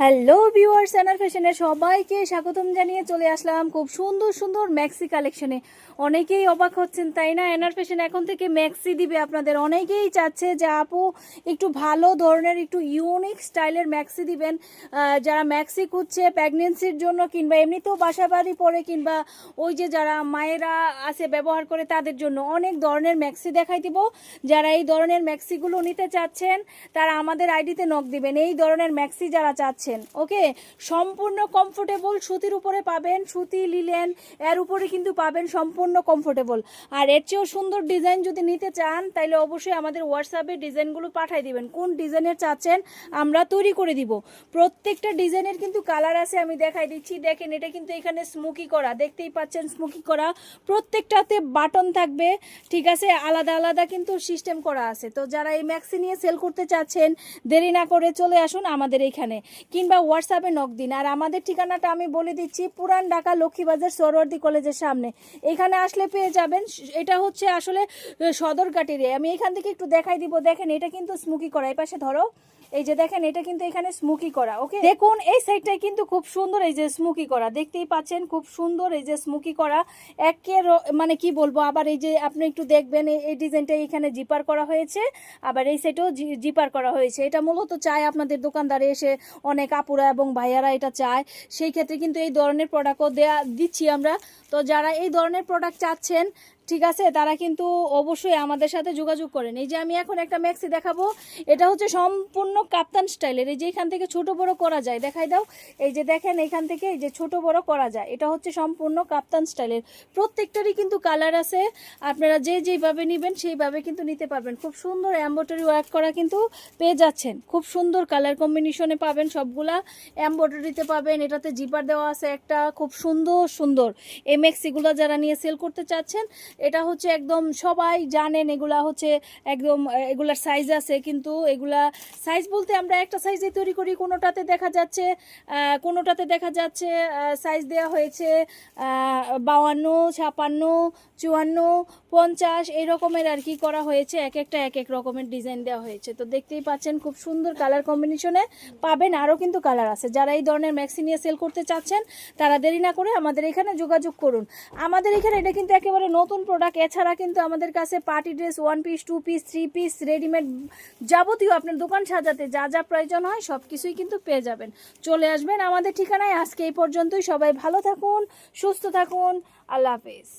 Hello viewers অ্যানার ফ্যাশনে সবাইকে স্বাগতম জানিয়ে চলে আসলাম খুব সুন্দর সুন্দর ম্যাক্সি কালেকশনে অনেকেই অবাক হচ্ছেন, তাই না? এনার ফ্যাশন এখন থেকে ম্যাক্সি দিবে আপনাদের। অনেকেই চাচ্ছে যে আপু একটু ভালো ধরনের, একটু ইউনিক স্টাইলের ম্যাক্সি দিবেন। যারা ম্যাক্সি খুঁজছে প্রেগনেন্সির জন্য কিংবা এমনিতেও বাসা বাড়ি পরে কিংবা ওই যে যারা মায়েরা আছে ব্যবহার করে তাদের জন্য অনেক ধরনের ম্যাক্সি দেখাই দিব। যারা এই ধরনের ম্যাক্সিগুলো নিতে চাচ্ছেন, তারা আমাদের আইডিতে নক দিবেন। এই ধরনের ম্যাক্সি যারা চাচ্ছেন ওকে, সম্পূর্ণ কমফোর্টেবল সুতির উপরে পাবেন, সুতি লিলেন এর উপরে কিন্তু পাবেন সম্পূর্ণ কমফোর্টেবল আর এর চেয়েও সুন্দর ডিজাইন যদি নিতে চান তাহলে অবশ্যই আমাদের হোয়াটসঅ্যাপে ডিজাইনগুলো পাঠিয়ে দিবেন। কোন ডিজাইনের চাচ্ছেন, আমরা তৈরি করে দিব। প্রত্যেকটা ডিজাইনের কিন্তু কালার আছে, আমি দেখাই দিচ্ছি। দেখেন, এটা কিন্তু এখানে স্মোকি করা। দেখতেই পাচ্ছেন স্মোকি করা। প্রত্যেকটাতে বাটন থাকবে, ঠিক আছে? আলাদা আলাদা কিন্তু সিস্টেম করা আছে। তো যারা এই ম্যাক্সি নিয়ে সেল করতে চাচ্ছেন, দেরি না করে চলে আসুন আমাদের এখানে। কিংবা হোয়াটসঅ্যাপে নক দিন। আর আমাদের ঠিকানাটা আমি বলে দিচ্ছি, পুরান ঢাকা লক্ষ্মীবাজার সরোয়ার্দি কলেজের সামনে। এখানে আসলে পেয়ে যাবেন, এটা হচ্ছে আসলে সদরঘাটের আমি এখান থেকে একটু দেখাই দিব। দেখেন, এটা কিন্তু স্মুকি করা। এই পাশে ধরো, এই যে দেখেন, এটা কিন্তু এখানে স্মুকি করা ওকে দেখুন, এই সাইডটাই কিন্তু খুব সুন্দর এই যে স্মুকি করা। দেখতেই পাচ্ছেন, খুব সুন্দর এই যে স্মুকি করা। একে র- মানে কি বলব, আবার এই যে আপনি একটু দেখবেন এই- এই ডিজাইনটা এখানে জিপার করা হয়েছে। আবার এই সাইডেও জিপার করা হয়েছে। এটা মূলত চায় আপনাদের দোকানদারে এসে অনেক আপুরা এবং ভাইয়ারা এটা চায়, সেই ক্ষেত্রে কিন্তু এই ধরনের প্রোডাক্টও দেয়া দিচ্ছি আমরা। তো যারা এই ধরনের প্রোডাক্ট চাচ্ছেন ঠিক আছে? তারা কিন্তু অবশ্যই আমাদের সাথে যোগাযোগ করেন। এই যে আমি এখন একটা ম্যাক্সি দেখাবো। এটা হচ্ছে সম্পূর্ণ কাপ্তান স্টাইলের। এই যে এখান থেকে ছোট বড় করা যায়। দেখাই দাও। এই যে দেখেন এখান থেকে এই যে ছোট বড় করা যায়। এটা হচ্ছে সম্পূর্ণ কাপ্তান স্টাইলের। প্রত্যেকটারই কিন্তু কালার আছে। আপনারা যে যেভাবে নেবেন, সেইভাবে কিন্তু নিতে পারবেন। খুব সুন্দর এম্ব্রয়ডারি ওয়ার্ক করা কিন্তু পেয়ে যাচ্ছেন। খুব সুন্দর কালার কম্বিনেশনে পাবেন সবগুলা। এম্ব্রয়ডারিতে পাবেন। এটাতে জিপার দেওয়া আছে একটা। খুব সুন্দর সুন্দর। এমএক্সিগুলো যারা নিয়ে সেল করতে চাচ্ছেন এটা হচ্ছে একদম সবাই জানেন এগুলা হচ্ছে একদম এগুলার সাইজ আছে, কিন্তু এগুলা সাইজ বলতে আমরা একটা সাইজে তৈরি করি, কোনোটাতে দেখা যাচ্ছে কোনোটাতে দেখা যাচ্ছে সাইজ দেওয়া হয়েছে বাউান্ন, ছাপান্ন, চুয়ান্ন, পঞ্চাশ, এই রকমের আর কি করা হয়েছে, এক একটা এক এক রকমের ডিজাইন দেওয়া হয়েছে। তো দেখতেই পাচ্ছেন খুব সুন্দর কালার কম্বিনেশনে পাবেন, আরও কিন্তু কালার আছে। যারা এই ধরনের ম্যাক্সি নিয়ে সেল করতে চাচ্ছেন, তারা দেরি না করে আমাদের এখানে যোগাযোগ করুন। আমাদের এখানে এটা কিন্তু একেবারে নতুন প্রোডাক্ট এছাড়া কিন্তু আমাদের কাছে party dress one piece two piece three piece readymade যাবতীয় আপনার দোকান সাজাতে যা যা প্রয়োজন হয় সব কিছুই কিন্তু পেয়ে যাবেন। চলে আসবেন আমাদের ঠিকানায়। আজকে এই পর্যন্তই। সবাই ভালো থাকুন, সুস্থ থাকুন। আল্লাহ হাফেজ।